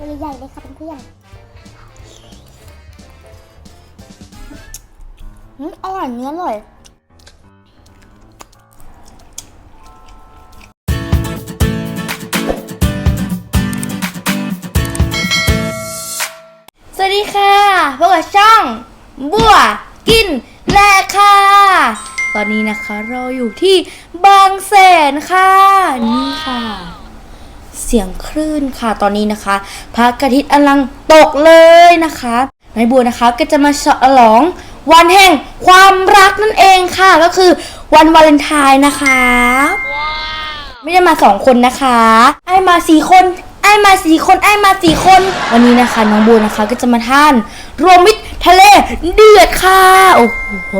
ตัวใหญ่เลยค่ะเพื่อนอืมอร่อยเนื้ออร่อยสวัสดีค่ะพบกับช่อง บัว กิน แลค่ะ ตอนนี้นะคะเราอยู่ที่บางแสนค่ะ นี่ค่ะ เสียงคลื่นค่ะตอนนี้นะคะ พระอาทิตย์กำลังตกเลยนะคะนายบัวนะคะก็จะมาฉลองวันแห่งความรักนั่นเองค่ะ ก็คือวันวาเลนไทน์นะคะ ไม่ได้มาสองคนนะคะ ไอมาสี่คน ไอมาสี่คน ไอมาสี่คน วันนี้นะคะน้องบัวนะคะก็จะมาทาน รวมมิตรทะเลเดือดค่ะ โอ้โห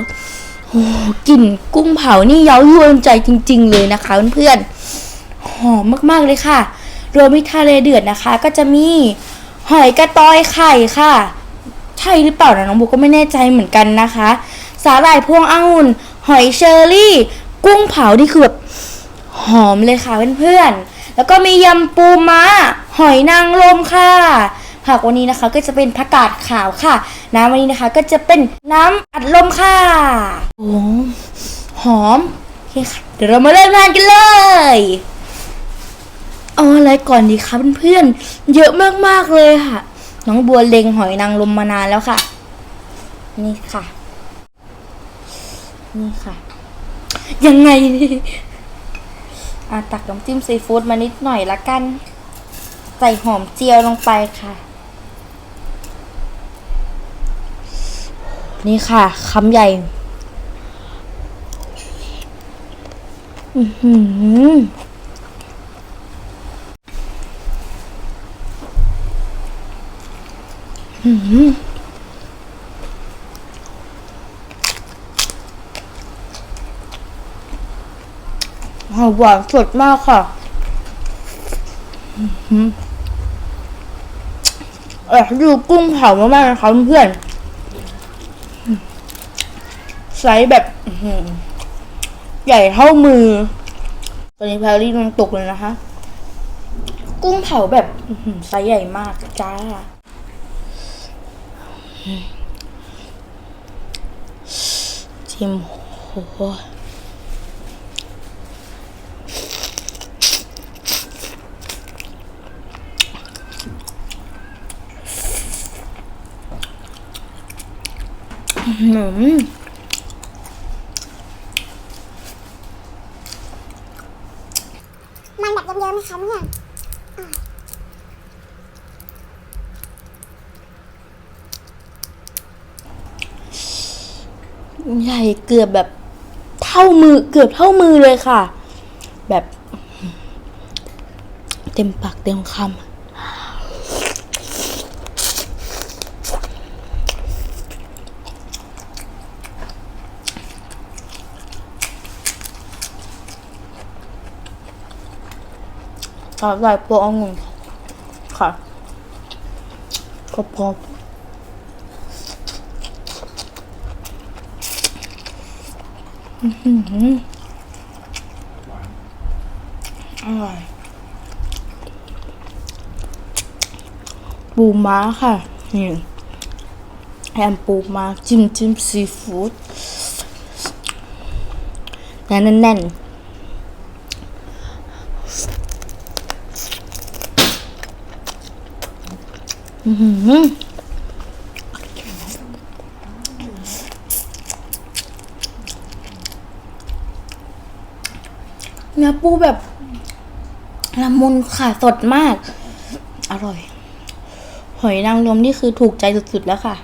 โอ้โหกลิ่นกุ้งเผานี่เย้ายวนใจจริง ๆ เลยนะคะเพื่อนๆหอมมากๆเลยค่ะ รวมมิตรทะเลเดือดนะคะ ก็จะมีหอยกระตอยไข่ค่ะ ใช่หรือเปล่านะน้องบุ๊กก็ไม่แน่ใจเหมือนกันนะคะ สาหร่ายพวงองุ่น หอยเชอรี่ กุ้งเผานี่คือแบบหอมเลยค่ะเพื่อนๆ แล้วก็มียำปูม้า หอยนางรมค่ะผักวันนี้นะคะก็จะเป็นผักกาดขาวค่ะ น้ำวันนี้นะคะก็จะเป็นน้ำอัดลมค่ะโอ้หอมโอเคค่ะเดี๋ยวเรามาเริ่มทานกันเลย อาอะไรก่อนดีคะเพื่อนๆเยอะมากๆเลยค่ะ น้องบัวเล็งหอยนางรมมานานแล้วค่ะ นี่ค่ะ นี่ค่ะ ยังไงดีอะตักน้ำจิ้มซีฟู้ดมานิดหน่อยละกัน ใส่หอมเจียวลงไปค่ะ นี่ค่ะคำใหญ่ อือหือ หอมหวานสดมากค่ะ เออดูกุ้งเผามากๆนะคะเพื่อนไซส์แบบใหญ่เท่ามือ ตอนนี้แพรรี่ลงตกเลยนะคะ กุ้งเผาแบบไซส์ใหญ่มากจ้า ชิมโอ้โหอืมมันแบบเยิ้มๆไหมคะเพื่อ ใหญ่เกือบแบบเท่ามือเกือบเท่ามือเลยค่ะ แบบ เต็มปากเต็มคำสาหร่ายตัวองุ่นค่ะกรอบๆ อร่อยปูม้าค่ะ นี่แฮมปูม้าจิ้มจิ้มซีฟู้ดแน่นแน่นอื้อ เนื้อปูแบบละมุนค่ะสดมาก อร่อย หอยนางรมนี่คือถูกใจสุดๆแล้วค่ะ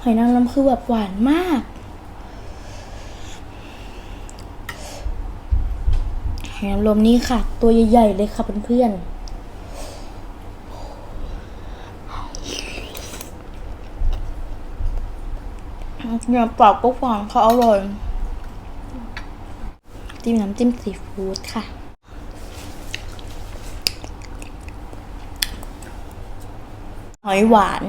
หอยนางรมคือแบบหวานมาก หอยนางรมนี่ค่ะ ตัวใหญ่ๆเลยค่ะเพื่อนๆเนื้อปล่าก็หวานค่ะอร่อย จิ้มน้ำจิ้มซีฟู้ดค่ะ หอยหวาน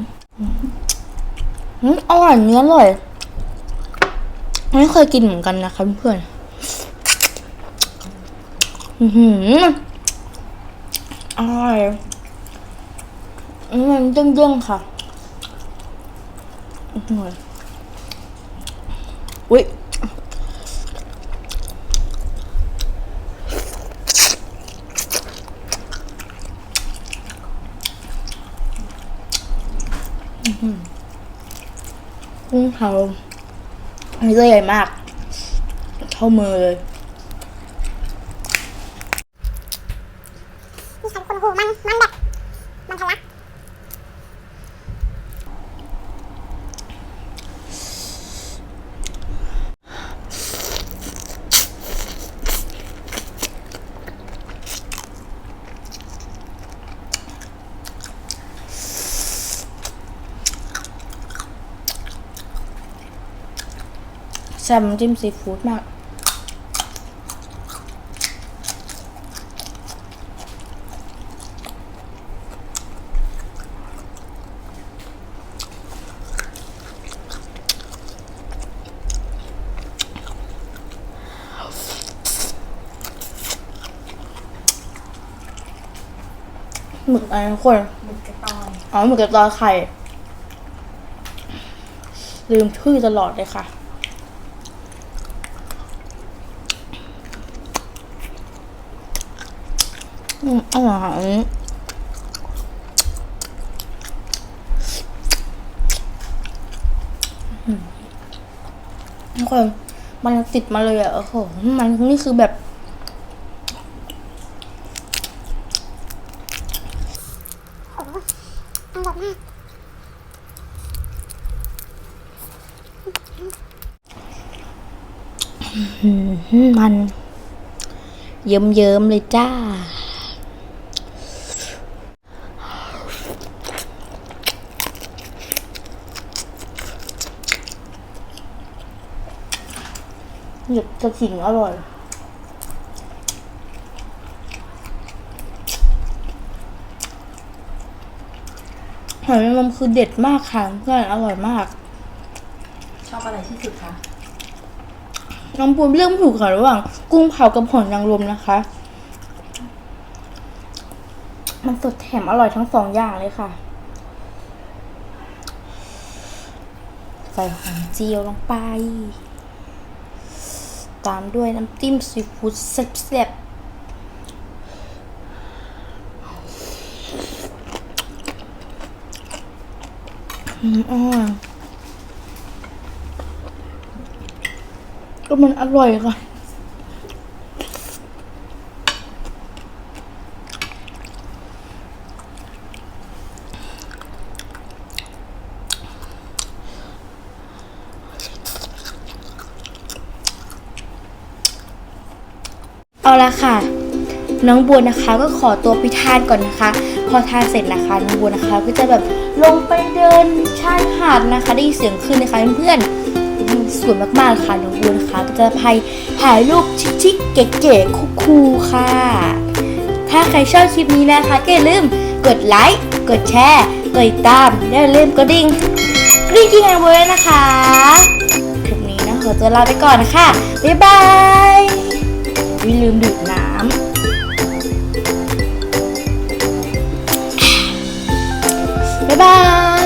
อืมอร่อยเนื้ออร่อยไม่เคยกินเหมือนกันนะคะเพื่อนอืออร่อยอืมันเด้งๆค่ะอือหืออุ้ยหือ กุ้งเผาอันนี้ตัวใหญ่มาก เท่ามือเลย นี่ฉันคนหูมัน มันแบบ มันทะลัก แซ่บน้ำจิ้มซีฟู้ดมาก หมึกอะไรนะคนหมึกกระตอยอ๋อหมึกกระตอยไข่ ลืมชื่อตลอดเลยค่ะ อืมอร่อยค่ะอันนี้อืมทุกคนมันติดมาเลยอะโอ้โหมันนี่คือแบบ โอ้โหอร่อยมากมัน เยิ้มเยิ้มๆเลยจ้า หยุดกระถิ่งอร่อย หอยนางรมคือเด็ดมากค่ะเพื่อนอร่อยมาก ชอบอะไรที่สุดคะ น้องปูเลือกไม่ถูกค่ะระหว่าง กุ้งเผากับหอยนางรมนะคะ มันสดแถมอร่อยทั้งสองอย่างเลยค่ะ ใส่หอมเจียวลงไป ตามด้วยน้ำจิ้มซีฟู้ดแซ่บๆอืมอร่อยก็มันอร่อยค่ะ เอาละค่ะ น้องบัวนะคะก็ขอตัวไปทานก่อนนะคะ พอทานเสร็จนะคะน้องบัวนะคะก็จะแบบลงไปเดินชายหาดนะคะได้ยินเสียงคลื่นนะคะเพื่อนๆสวยมากๆค่ะน้องบัวนะคะ ก็จะพายถ่ายรูปชิคๆเก๋ๆคูลๆค่ะ ถ้าใครชอบคลิปนี้นะคะก็อย่าลืมกดไลค์กดแชร์กดติดตามและอย่าลืมกระดิ่งกริ๊งกิ้งแอนบัวด้วยนะคะคลิปนี้นะขอตัวลาไปก่อนนะคะบ๊ายบาย ไม่ลืมดื่มน้ำบ๊ายบาย